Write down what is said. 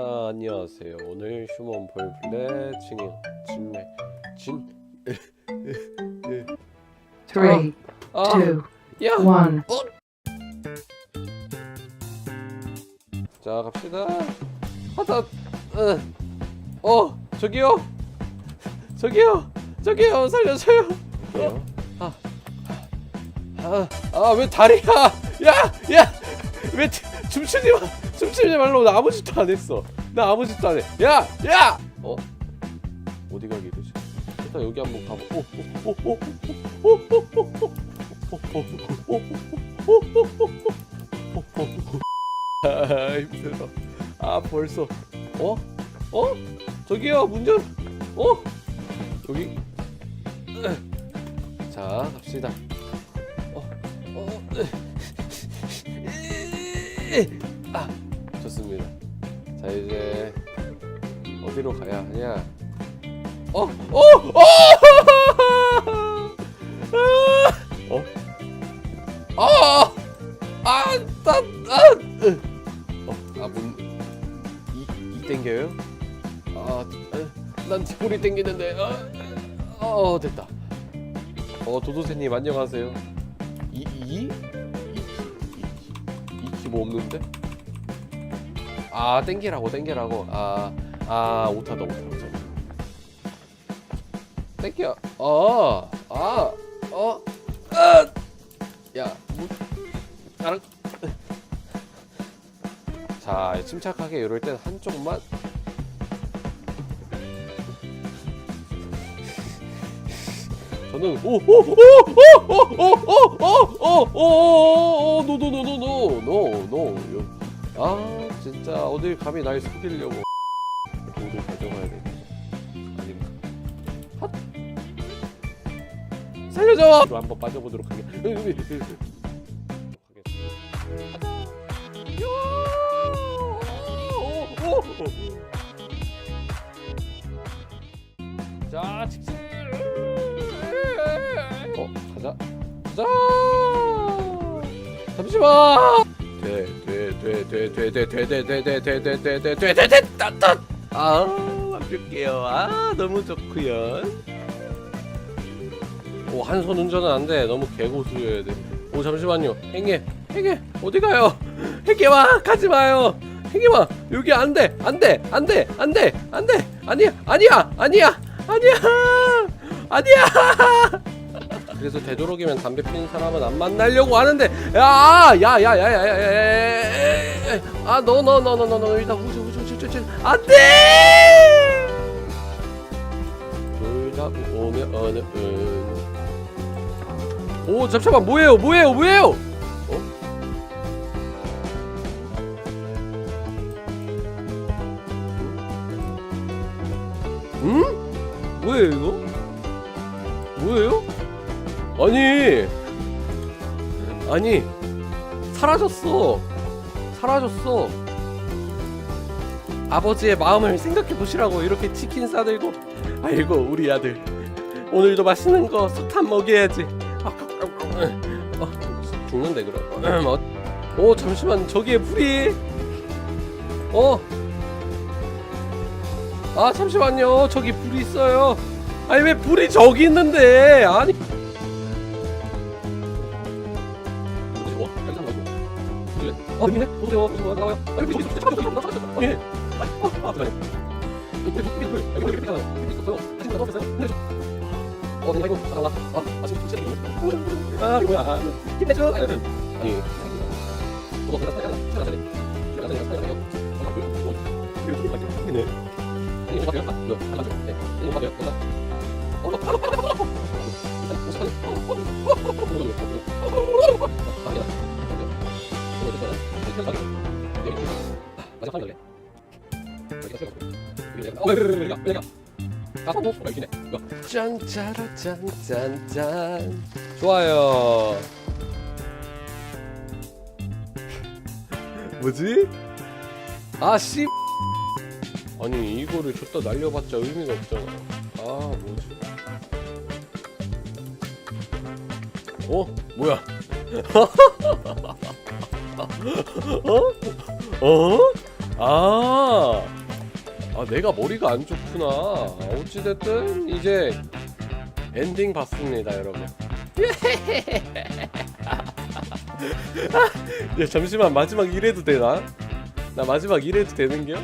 아, 안녕하세요. 오늘 휴먼 볼블레 진행 진행 진 Three, 아, two, 야, one. 자 갑시다. 하다, 어, 어, 저기요, 저기요, 저기요, 살려줘요. 어, 아, 아, 아, 왜 다리야? 야, 야, 왜 춤- 춤추지 마, 춤추지 말라고 나 아무 짓도 안 했어. 나 아무 짓도 안 해. 야, 야. 어? 어디 가게 되지? 일단 여기 한번 가보. 아 힘들어. 아 벌써. 어? 어? 저기요 문전. 어? 저기. 자 갑시다. 어? 어? 아. 자 이제 어디로 가야 하냐? 어? 어? 어? 어? 아! 아! 나, 아! 으. 어, 아, 문, 이, 이 땡겨요? 아, 에, 난 뒷골이 땡기는데, 아, 어, 됐다. 어, 도도새님, 안녕하세요. 이, 이? 이, 이, 이, 뭐 없는데? 아, 땡기라고, 땡기라고. 아, 아, 오타다, 오타, 오타. 땡겨. 어, 아, 어, 아! 야, 뭐, 자 침착하게 이럴 땐 한쪽만 저는 오오오오오오오오오오오노노노노노노노노 아 진짜 어딜 감히 날 속이려고 돈을 가져가야 돼 아닌가 핫 살려줘 한번 빠져보도록 하겠습니다 자, 직진. 어, 가자. 가자. 잠시만. 돼, 돼, 돼, 돼, 돼, 돼, 돼, 돼, 돼, 돼, 돼, 돼, 돼, 돼, 돼, 돼, 돼, 따따. 아, 완벽해요. 아, 너무 좋구요. 오, 한손 운전은 안 돼. 너무 개고수여야 돼. 오, 잠시만요. 행해, 행해. 어디 가요? 행해와, 가지 마요. 행해와, 여기 안 돼, 안 돼, 안 돼, 안 돼, 안 돼. 아니야, 아니야, 아니야, 아니야, 아니야. 그래서 되도록이면 담배 피는 사람은 안 만나려고 하는데, 야, 야, 야, 야, 야, 야, 야, 야, 아, 너, 너, 너, 너, 너, 너, 일단 후주, 후주, 후주, 후주, 안 돼. 둘다 오면 어느 은. 오 잠시만 뭐예요 뭐예요 뭐예요 어? 응? 뭐예요 이거? 뭐예요? 아니 아니 사라졌어 사라졌어 아버지의 마음을 생각해 보시라고 이렇게 치킨 싸들고. 아이고 우리 아들. 오늘도 맛있는 거 석탄 먹여야지. 아, 어, 죽는데 그럼. 어, 오 잠시만 저기에 불이. 어? 아 잠시만요. 저기 불이 있어요. 아니 왜 불이 저기 있는데? 아니 어, 여기네? 보세요, 보세요, 나와요. 아니. 잠깐만, 잠깐만, 잠깐만, 잠깐만. 예. 아니, 어, 아, 불이, 불이, 불이, 불이, 불이, 불이, 불이 있었어요. 사진 다 넣었어요. 근데 저- 어, 근데 이거 나갈라. 아, 아, 지금 진짜 이거. 아, 이거 뭐야. 아, 힘내줘. 아니, 아니. 저거 그냥 살짝, 살짝 살짝. 살짝 살짝 살짝. 아, 그, 어, 이거 이거 맞지? 힘내. 아니, 맞아요? 아, 이거 안 맞죠? 네. 이거 맞아요? 맞아. 어, 어, 어, 어, 어, 어, 어. 아니, 오, 잠깐만. 어, 어, 어, 어, 어, 어, 어, 어, 어. 아, 아니다. 이거 됐잖 여기. 마지막. 여기가 세고. 여기. 어, 여기, 여기. 어, 여기네. 짠짜라 짠짠짠. 좋아요. 뭐지? 아 씨. 아니 이거를 줬다 날려봤자 의미가 없잖아. 아 뭐지? 어? 뭐야? 어? 어? 아, 아 내가 머리가 안 좋구나. 어찌됐든 이제 엔딩 봤습니다, 여러분. 야 잠시만 마지막 일해도 되나? 나 마지막 일해도 되는겨?